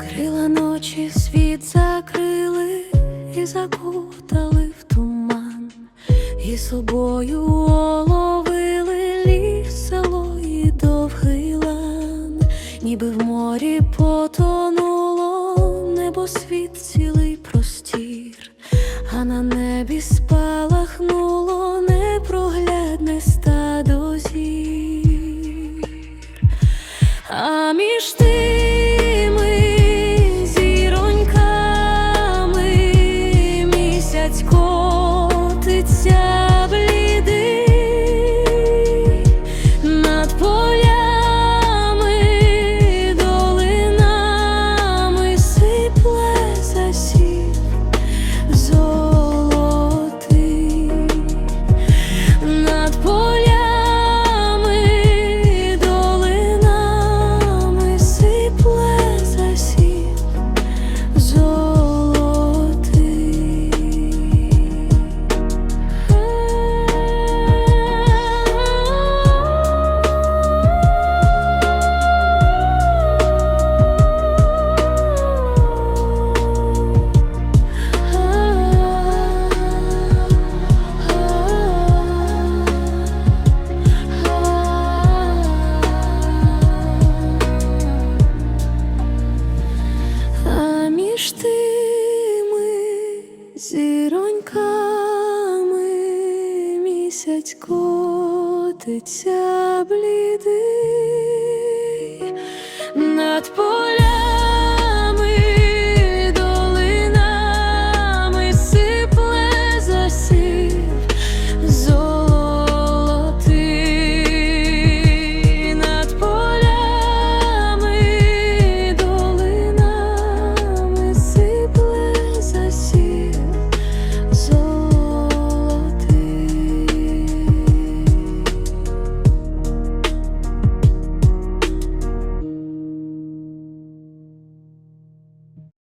Крила ночі світ закрили і закутали в туман, і собою оловили ліс, село і довгий лан, ніби в небо світ цілий простір, а на небі спалахнуло непроглядне стадо зір. А між тими зіроньками місяць котиться Будеш тими зіроньками місяць котиться блідий. Над